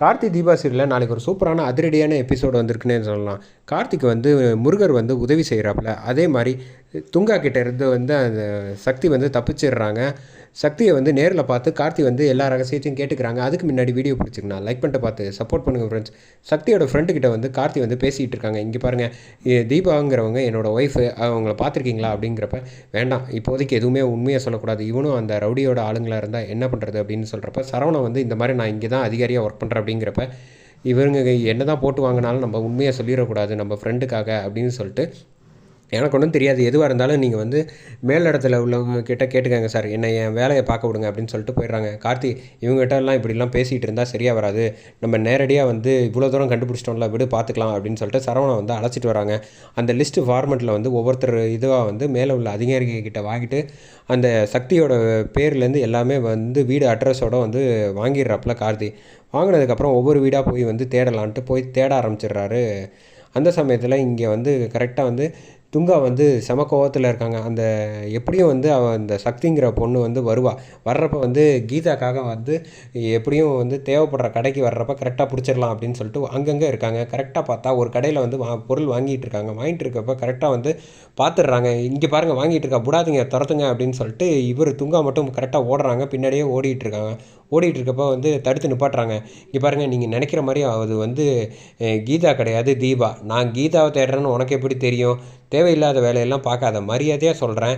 கார்த்தி தீபா சீரியலில் நாளைக்கு ஒரு சூப்பரான அதிரடியான எபிசோடு வந்திருக்குன்னே சொல்லலாம். கார்த்திக் வந்து முருகர் வந்து உதவி செய்கிறாப்புல அதே மாதிரி துங்கா கிட்ட இருந்து வந்து அந்த சக்தி வந்து தப்பிச்சிடுறாங்க. சக்தியை வந்து நேரில் பார்த்து கார்த்தி வந்து எல்லா ரகசியத்தையும் கேட்டுக்கிறாங்க. அதுக்கு முன்னாடி வீடியோ பிடிச்சிக்கணும் லைக் பண்ணிட்டு பார்த்து சப்போர்ட் பண்ணுங்கள் ஃப்ரெண்ட்ஸ் சக்தியோட ஃப்ரெண்டு கிட்ட வந்து கார்த்தி வந்து பேசிகிட்டு இருக்காங்க. இங்கே பாருங்கள் தீபாங்கிறவங்க என்னோடய ஒய்ஃபு அவங்கள பார்த்துருக்கீங்களா அப்படிங்கிறப்ப வேண்டாம். இப்போதைக்கு எதுவுமே உண்மையை சொல்லக்கூடாது. இவனும் அந்த ரவுடியோட ஆளுங்களாக இருந்தால் என்ன பண்ணுறது அப்படின்னு சொல்கிறப்ப சரவணன் வந்து இந்த மாதிரி நான் இங்கே தான் அதிகாரியாக ஒர்க் பண்ணுறேன் அப்படிங்கிறப்ப இவங்க என்ன தான் போட்டு வாங்கினாலும் நம்ம உண்மையை சொல்லிடக்கூடாது நம்ம ஃப்ரெண்டுக்காக அப்படின்னு சொல்லிட்டு எனக்கு ஒன்றும் தெரியாது. எதுவாக இருந்தாலும் நீங்கள் வந்து மேல் இடத்துல உள்ளவங்க கிட்டே கேட்டுக்கங்க சார். என்னை என் வேலையை பார்க்க விடுங்க அப்படின்னு சொல்லிட்டு போயிடுறாங்க. கார்த்தி இவங்ககிட்ட எல்லாம் இப்படிலாம் பேசிகிட்டு இருந்தால் சரியாக வராது. நம்ம நேரடியாக வந்து இவ்வளோ தூரம் கண்டுபிடிச்சிட்டோம்ல விடு பார்த்துக்கலாம் அப்படின்னு சொல்லிட்டு சரவணன் வந்து அழைச்சிட்டு வராங்க. அந்த லிஸ்ட்டு ஃபார்மெட்டில் வந்து ஒவ்வொருத்தர் இதுவாக வந்து மேலே உள்ள அதிகாரிகள் கிட்ட வாங்கிட்டு அந்த சக்தியோட பேர்லேருந்து எல்லாமே வந்து வீடு அட்ரஸோட வந்து வாங்கிடுறாப்புல கார்த்தி. வாங்கினதுக்கப்புறம் ஒவ்வொரு வீடாக போய் வந்து தேடலான்ட்டு போய் தேட ஆரம்பிச்சிடுறாரு. அந்த சமயத்தில் இங்கே வந்து கரெக்டாக வந்து துங்கா வந்து செம கோவத்தில் இருக்காங்க. அந்த எப்படியும் வந்து அவன் அந்த சக்திங்கிற பொண்ணு வந்து வருவாள் வர்றப்ப வந்து கீதாக்காக வந்து எப்படியும் வந்து தேவைப்படுற கடைக்கு வர்றப்ப கரெக்டாக பிடிச்சிடலாம் அப்படின்னு சொல்லிட்டு அங்கங்கே இருக்காங்க. கரெக்டாக பார்த்தா ஒரு கடையில் வந்து வா பொருள் வாங்கிட்டு இருக்காங்க. வாங்கிட்டு இருக்கப்ப கரெக்டாக வந்து பார்த்துடுறாங்க இங்கே பாருங்கள் வாங்கிட்டு இருக்கா விடாதீங்க துரத்துங்க அப்படின்னு சொல்லிட்டு இவர் துங்கா மட்டும் கரெக்டாக ஓடுறாங்க. பின்னாடியே ஓடிட்டு இருக்காங்க. ஓடிட்டு இருக்கப்போ வந்து தடுத்து நிப்பாட்டுறாங்க. இங்கே பாருங்கள் நீங்கள் நினைக்கிற மாதிரி அது வந்து கீதா கிடையாது தீபா. நான் கீதாவை தேடுறேன்னு உனக்கு எப்படி தெரியும்? தேவையில்லாத வேலையெல்லாம் பார்க்காத மரியாதையாக சொல்கிறேன்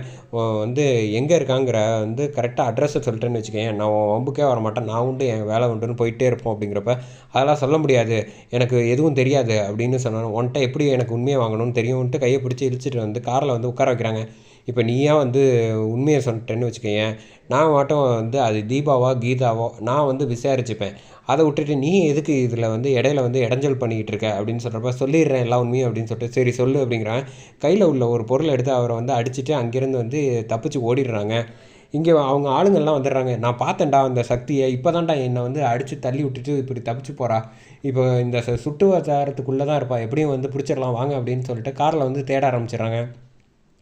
வந்து எங்கே இருக்காங்கிற வந்து கரெக்டாக அட்ரஸை சொல்லிட்டேன்னு வச்சுக்கேன் நான் உன் வம்புக்கே வர மாட்டேன் நான் உண்டு என் வேலை உண்டுன்னு போயிட்டே இருப்போம் அப்படிங்கிறப்ப அதெல்லாம் சொல்ல முடியாது. எனக்கு எதுவும் தெரியாது அப்படின்னு சொன்னாலும் உன்ட்ட எப்படி எனக்கு உண்மையை வாங்கணும்னு தெரியும்ன்ட்டு கையை பிடிச்சி இழுச்சிட்டு வந்து காரில் வந்து உட்கார வைக்கிறாங்க. இப்போ நீயா வந்து உண்மையை சொல்லிட்டேன்னு வச்சுக்கோயேன். நான் மட்டும் வந்து அது தீபாவோ கீதாவோ நான் வந்து விசாரிச்சுப்பேன். அதை விட்டுட்டு நீ எதுக்கு இதில் வந்து இடையில வந்து இடைஞ்சல் பண்ணிக்கிட்டு இருக்க அப்படின்னு சொல்கிறப்ப சொல்லிடுறேன் எல்லா உண்மையும் அப்படின்னு சொல்லிட்டு சரி சொல்லு அப்படிங்கிறான். கையில் உள்ள ஒரு பொருளை எடுத்து அவரை வந்து அடிச்சுட்டு அங்கேருந்து வந்து தப்பிச்சு ஓடிடுறாங்க. இங்கே அவங்க ஆளுங்கள்லாம் வந்துடுறாங்க. நான் பார்த்தேன்டா அந்த சக்தியை இப்போ தான்டா என்னை வந்து அடித்து தள்ளி விட்டுட்டு இப்படி தப்பிச்சு போகிறா இப்போ இந்த சு- சுட்டு தான் இருப்பா. எப்படியும் வந்து பிடிச்சிடலாம் வாங்க அப்படின்னு சொல்லிட்டு காரில் வந்து தேட ஆரம்பிச்சிடுறாங்க.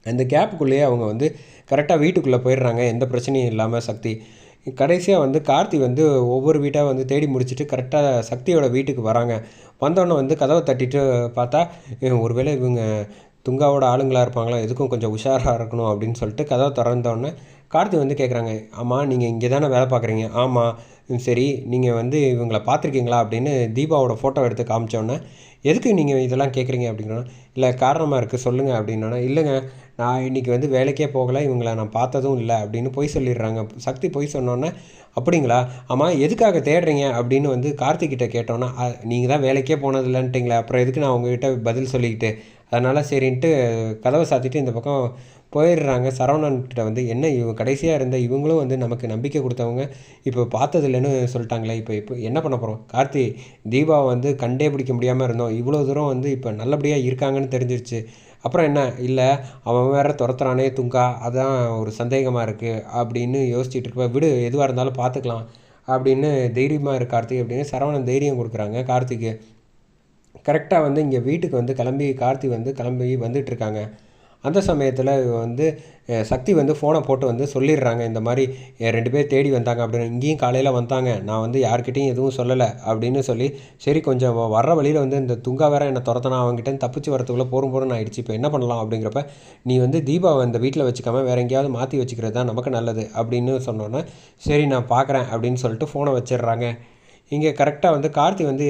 அந்த கேப்புக்குள்ளேயே அவங்க வந்து கரெக்டாக வீட்டுக்குள்ளே போயிடுறாங்க. எந்த பிரச்சனையும் இல்லாமல் சக்தி. கடைசியாக வந்து கார்த்தி வந்து ஒவ்வொரு வீட்டாக வந்து தேடி முடிச்சுட்டு கரெக்டாக சக்தியோட வீட்டுக்கு வராங்க. வந்தோடனே வந்து கதவை தட்டிட்டு பார்த்தா ஒருவேளை இவங்க துங்காவோட ஆளுங்களாக இருப்பாங்களா? எதுக்கும் கொஞ்சம் உஷாராக இருக்கணும். அப்படின்னு சொல்லிட்டு கதவை திறந்தோடனே கார்த்தி வந்து கேட்குறாங்க ஆமாம் நீங்கள் இங்கே தானே வேலை பார்க்குறீங்க? ஆமாம் சரி. நீங்கள் வந்து இவங்களை பார்த்துருக்கீங்களா அப்படின்னு தீபாவோட ஃபோட்டோ எடுத்து காமிச்சோன்னே எதுக்கு நீங்கள் இதெல்லாம் கேட்குறீங்க? அப்படின்னா இல்லை காரணமாக இருக்குது சொல்லுங்கள் அப்படின்னா இல்லைங்க நான் இன்றைக்கி வந்து வேலைக்கே போகலை இவங்களை நான் பார்த்ததும் இல்லை. அப்படின்னு பொய் சொல்லிடுறாங்க. சக்தி பொய் சொன்னோன்னே அப்படிங்களா? ஆமாம் எதுக்காக தேடுறீங்க? அப்படின்னு வந்து கார்த்திக்கிட்ட கேட்டோன்னா நீங்கள் தான் வேலைக்கே போனதில்லைன்ட்டிங்களே அப்புறம் எதுக்கு நான் உங்ககிட்ட பதில் சொல்லிக்கிட்டு அதனால் சரின்ட்டு கதவை சாத்திட்டு இந்த பக்கம் போயிடுறாங்க. சரவணன்கிட்ட வந்து என்ன இவங்க கடைசியாக இருந்த இவங்களும் வந்து நமக்கு நம்பிக்கை கொடுத்தவங்க. இப்போ பார்த்ததில்லன்னு சொல்லிட்டாங்களே இப்போ இப்போ என்ன பண்ண போகிறோம் கார்த்தி தீபாவை வந்து கண்டே பிடிக்க முடியாமல் இருந்தோம். இவ்வளோ தூரம் வந்து இப்போ நல்லபடியாக இருக்காங்கன்னு தெரிஞ்சிருச்சு. அப்புறம் என்ன? இல்லை அவன் வேற துரத்துறானே துங்கா. அதான் ஒரு சந்தேகமாக இருக்குது அப்படின்னு யோசிச்சுட்டு இருப்ப விடு எதுவாக இருந்தாலும் பார்த்துக்கலாம். அப்படின்னு தைரியமாக இருக்கு கார்த்திக் அப்படின்னு சரவணன் தைரியம் கொடுக்குறாங்க கார்த்திக்கு. கரெக்டாக வந்து இங்கே வீட்டுக்கு வந்து கிளம்பி கார்த்தி வந்து கிளம்பி வந்துட்டுருக்காங்க அந்த சமயத்தில் வந்து சக்தி வந்து ஃபோனை போட்டு வந்து சொல்லிடுறாங்க இந்த மாதிரி ரெண்டு பேர் தேடி வந்தாங்க அப்படின்னு இங்கேயும் காலையில் வந்தாங்க நான் வந்து யார்கிட்டையும் எதுவும் சொல்லலை அப்படின்னு சொல்லி சரி கொஞ்சம் வர்ற வழியில் வந்து இந்த துங்கா வேற என்னை துரத்தினா அவங்ககிட்ட தப்பிச்சு வரத்துக்குள்ளே போரும் போரும் ஆயிடுச்சு இப்போ என்ன பண்ணலாம்? அப்படிங்கிறப்ப நீ வந்து தீபாவை இந்த வீட்டில் வச்சுக்காம வேற எங்கேயாவது மாற்றி வச்சுக்கிறது தான் நமக்கு நல்லது அப்படின்னு சொன்னோன்னே சரி நான் பார்க்குறேன் அப்படின்னு சொல்லிட்டு ஃபோனை வச்சிடுறாங்க. இங்கே கரெக்டாக வந்து கார்த்தி வந்து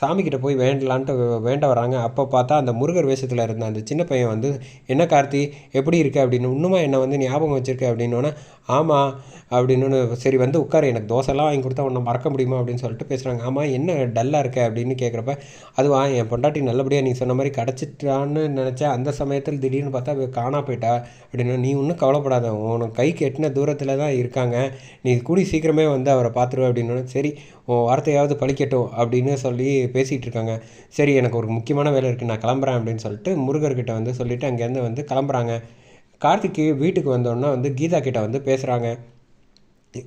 சாமிக்கிட்ட போய் வேண்டலான்ட்டு வேண்ட வராங்க அப்போ பார்த்தா அந்த முருகர் வேஷத்தில் இருந்த அந்த சின்ன பையன் வந்து என்ன கார்த்தி எப்படி இருக்கு? அப்படின்னு இன்னுமா என்னை வந்து ஞாபகம் வச்சிருக்க? அப்படின்னோடனே ஆமாம் அப்படின்னு சரி வந்து உட்காரு எனக்கு தோசைலாம் வாங்கி கொடுத்தா உன்னை மறக்க முடியுமா? அப்படின்னு சொல்லிட்டு பேசுகிறாங்க ஆமாம் என்ன டல்லாக இருக்க? அப்படின்னு கேட்குறப்ப அதுவா என் பொண்டாட்டி நல்லபடியாக நீ சொன்ன மாதிரி கிடச்சிட்டான்னு நினச்சேன் அந்த சமயத்தில் திடீர்னு பார்த்தா காணா போயிட்டா. அப்படின்னு நீ ஒன்றும் கவலைப்படாத உனக்கு கைக்கு எட்டின தூரத்தில் தான் இருக்காங்க. நீ கூடி சீக்கிரமே வந்து அவரை பார்த்துருவேன் அப்படின்னு சரி உன் வார்த்தையாவது பழிக்கட்டும் அப்படின்னு சொல்லி பேசிகிட்டு இருக்காங்க. சரி எனக்கு ஒரு முக்கியமான வேலை இருக்குது நான் கிளம்புறேன் அப்படின்னு சொல்லிட்டு முருகர்கிட்ட வந்து சொல்லிவிட்டு அங்கேருந்து வந்து கிளம்புறாங்க. கார்த்திக்கு வீட்டுக்கு வந்தோடனே வந்து கீதா கிட்ட வந்து பேசுகிறாங்க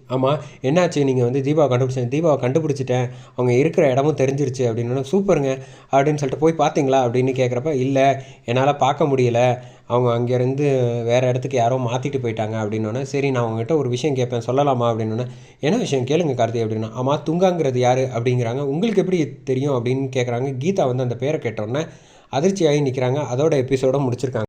ஆமாம் என்னாச்சு? நீங்கள் வந்து தீபாவை கண்டுபிடிச்சேன் தீபாவை கண்டுபிடிச்சிட்டேன். அவங்க இருக்கிற இடமும் தெரிஞ்சிருச்சு அப்படின்னு சூப்பருங்க அப்படின்னு சொல்லிட்டு போய் பார்த்தீங்களா? அப்படின்னு கேட்குறப்ப இல்லை என்னால் பார்க்க முடியல. அவங்க அங்கேருந்து வேறு இடத்துக்கு யாரோ மாற்றிட்டு போயிட்டாங்க அப்படின்னோடனே சரி நான் உங்ககிட்ட ஒரு விஷயம் கேட்பேன் சொல்லலாமா? அப்படின்னோடனே என்ன விஷயம்? கேளுங்க கார்த்தி அப்படின்னா ஆமாம் துங்காங்கிறது யார்? அப்படிங்கிறாங்க. உங்களுக்கு எப்படி தெரியும்? அப்படின்னு கேட்குறாங்க கீதா வந்து அந்த பேரை கேட்டோடனே அதிர்ச்சியாகி நிற்கிறாங்க அதோட எபிசோட முடிச்சிருக்காங்க.